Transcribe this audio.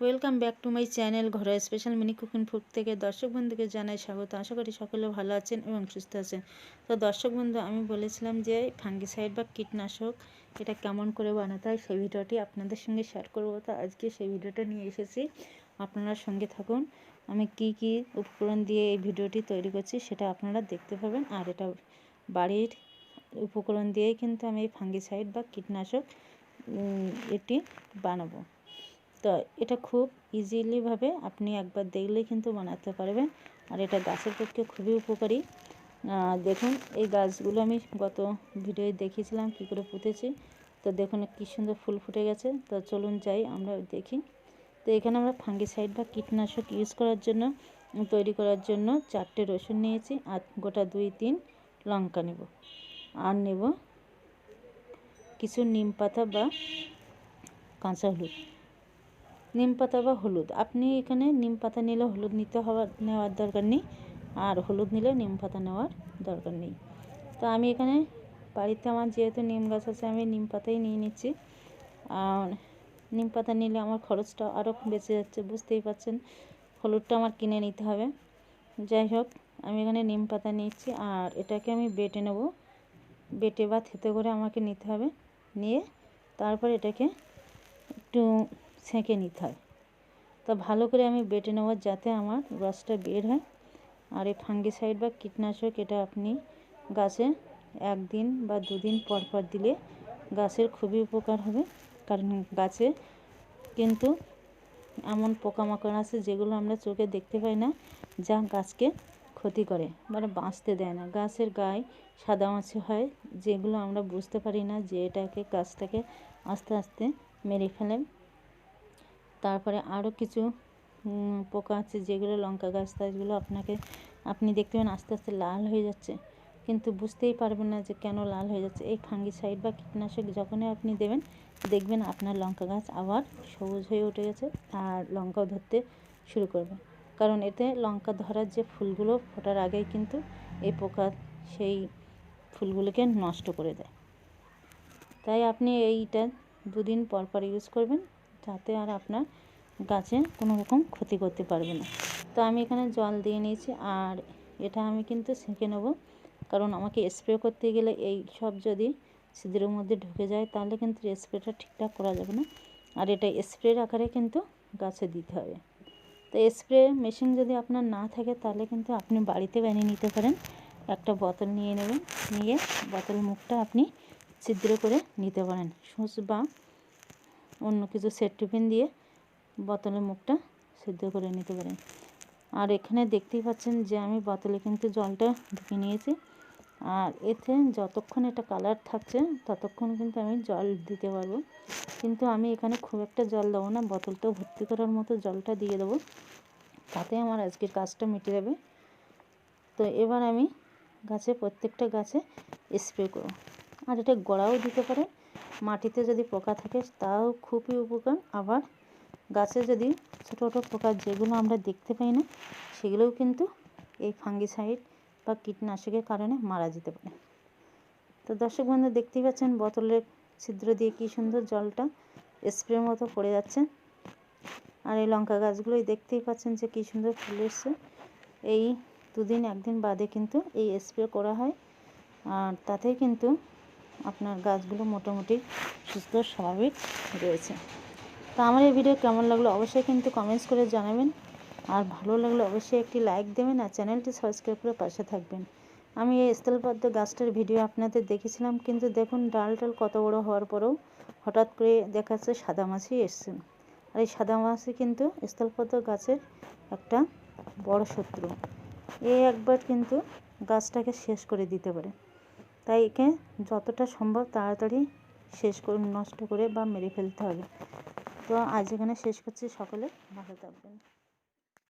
Welcome back to my channel ঘরোয়া special mini cooking food থেকে দর্শক বন্ধুকে জানাই স্বাগত। আশা করি সকলে ভালো আছেন এবং সুস্থ আছেন। তো দর্শক বন্ধু, আমি বলেছিলাম যে ফাঙ্গিসাইড বা কীটনাশক এটা কেমন করে বানাতে হয় সেই ভিডিওটি আপনাদের সঙ্গে শেয়ার করব। তো আজকে সেই ভিডিওটা নিয়ে এসেছি। আপনারা সঙ্গে থাকুন। আমি কি কি উপকরণ দিয়ে এই ভিডিওটি তৈরি করছি সেটা আপনারা দেখতে পাবেন। আর এটা বাড়ির উপকরণ দিয়েই কিন্তু আমি এই ফাঙ্গিসাইড বা কীটনাশক এটি বানাবো। তো এটা খুব ইজিলিভাবে আপনি একবার দেখলেই কিন্তু বানাতে পারবেন। আর এটা গাছের পক্ষে খুবই উপকারী। দেখুন, এই গাছগুলো আমি গত ভিডিওয়ে দেখিয়েছিলাম, কী করে পুঁতেছি তো দেখুন, কী সুন্দর ফুল ফুটে গেছে। তো চলুন যাই, আমরা দেখি। তো এখানে আমরা ফাঙ্গিসাইড বা কীটনাশক ইউজ করার জন্য, তৈরি করার জন্য চারটে রসুন নিয়েছি। আর গোটা দুই, তিন লঙ্কা নেব। আর নেব কিছু নিম পাতা বা কাঁচা হলুদ। নিম পাতা বা হলুদ। আপনি এখানে নিম পাতা নিলে হলুদ নিতে হওয়ার নেওয়ার দরকার নেই। আর হলুদ নিলে নিম পাতা নেওয়ার দরকার নেই। তো আমি এখানে বাড়িতে আমার যেহেতু নিম গাছ আছে, আমি নিম পাতাই নিয়ে নিচ্ছি। আর নিম পাতা নিলে আমার খরচটা আরও বেঁচে যাচ্ছে, বুঝতেই পারছেন? হলুদটা আমার কিনে নিতে হবে। যাই হোক, আমি এখানে নিম পাতা নিচ্ছি আর এটাকে আমি বেটে নেব। বেটে বা থেতে করে আমাকে নিতে হবে। নিয়ে তারপর এটাকে একটু ছেঁকে নিতে হয়। তো ভালো করে আমি বেটে নেব যাতে আমার রসটা বের হয়। আর এই ফাঙ্গিসাইড বা কীটনাশক এটা আপনি গাছে একদিন বা দুদিন পর পর দিলে গাছের খুবই উপকার হবে। কারণ গাছে কিন্তু এমন পোকামাকড় আছে যেগুলো আমরা চোখে দেখতে পাই না, যা গাছকে ক্ষতি করে মানে বাঁচতে দেয় না। গাছের গায়ে সাদা মাছি হয় যেগুলো আমরা বুঝতে পারি না যে এটাকে, গাছটাকে আস্তে আস্তে মেরে ফেলে। তারপরে আরও কিছু পোকা আছে যেগুলো, লঙ্কা গাছ টাছগুলো আপনাকে, আপনি দেখতে পাবেন আস্তে আস্তে লাল হয়ে যাচ্ছে। কিন্তু বুঝতেই পারবেন না যে কেন লাল হয়ে যাচ্ছে। এই ফাঙ্গিসাইড বা কীটনাশক যখনই আপনি দেবেন, দেখবেন আপনার লঙ্কা গাছ আবার সবুজ হয়ে উঠে গেছে আর লঙ্কাও ধরতে শুরু করবে। কারণ এতে লঙ্কা ধরার যে ফুলগুলো ফোটার আগেই কিন্তু এই পোকা সেই ফুলগুলোকে নষ্ট করে দেয়। তাই আপনি এইটা দুদিন পর পর ইউজ করবেন। যাতে আর আপনার গাছে কোনো রকম ক্ষতি করতে পারবে না। তো আমি এখানে জল দিয়ে নিয়েছি আর এটা আমি কিন্তু সেঁকে নেব। কারণ আমাকে স্প্রে করতে গেলে এই সব যদি সিঁদুরের মধ্যে ঢুকে যায়, তাহলে কিন্তু স্প্রেটা ঠিকঠাক করা যাবে না। আর এটা স্প্রের আকারে কিন্তু গাছে দিতে হবে। তো স্প্রে মেশিন যদি আপনার না থাকে, তাহলে কিন্তু আপনি বাড়িতে বানিয়ে নিতে পারেন। একটা বোতল নিয়ে নেবেন, নিয়ে বোতল মুখটা আপনি ছিদ্র করে নিতে পারেন। সুচ বা অন্য কিছু সেট টিফিন দিয়ে বোতলের মুখটা সিদ্ধ করে নিতে পারেন। আর এখানে দেখতেই পাচ্ছেন যে আমি বোতলে কিন্তু জলটা ঢুকে নিয়েছি। আর এতে যতক্ষণ এটা কালার থাকছে, ততক্ষণ কিন্তু আমি জল দিতে পারব। কিন্তু আমি এখানে খুব একটা জল দেবো না বোতলটা ভর্তি করার মতো জলটা দিয়ে দেবো। তাতে আমার আজকের কাজটা মিটে যাবে। তো এবার আমি গাছে, প্রত্যেকটা গাছে স্প্রে করব। আর এটা গোড়াও দিতে পারে মাটিতে যদি পোকা থাকে, তাও খুবই উপকার। আবার গাছে যদি ছোটো ছোটো পোকা, যেগুলো আমরা দেখতে পাই না, সেগুলোও কিন্তু এই ফাঙ্গিসাইড বা কীটনাশকের কারণে মারা যেতে পারে। তো দর্শক বন্ধু, দেখতেই পাচ্ছেন বোতলের ছিদ্র দিয়ে কী সুন্দর জলটা স্প্রের মতো পড়ে যাচ্ছে। আর এই লঙ্কা গাছগুলোই দেখতেই পাচ্ছেন যে কী সুন্দর ফুল এসছে। এই দুদিন, একদিন বাদে কিন্তু এই স্প্রে করা হয়। আর তাতেই কিন্তু আপনার গাছগুলো মোটামুটি সুস্থ, স্বাভাবিক রয়েছে। তো আমার এই ভিডিও কেমন লাগল অবশ্যই কিন্তু কমেন্টস করে জানাবেন। আর ভালো লাগলে অবশ্যই একটি লাইক দেবেন আর চ্যানেলটি সাবস্ক্রাইব করে পাশে থাকবেন। আমি এই স্থলপদ্ম গাছটার ভিডিও আপনাদের দেখেছিলাম, কিন্তু দেখুন ডাল টাল কত বড় হওয়ার পরেও হঠাৎ করে দেখা যাচ্ছে সাদা মাছি এসছে। আর এই সাদা মাছি কিন্তু স্থলপদ্ম গাছের একটা বড় শত্রু। এ একবার কিন্তু গাছটাকে শেষ করে দিতে পারে। তাই একে যতটা সম্ভব তাড়াতাড়ি শেষ করে, নষ্ট করে বা মেরে ফেলতে হবে। তো আজ এখানে শেষ করছি। সকলে ভালো থাকবেন।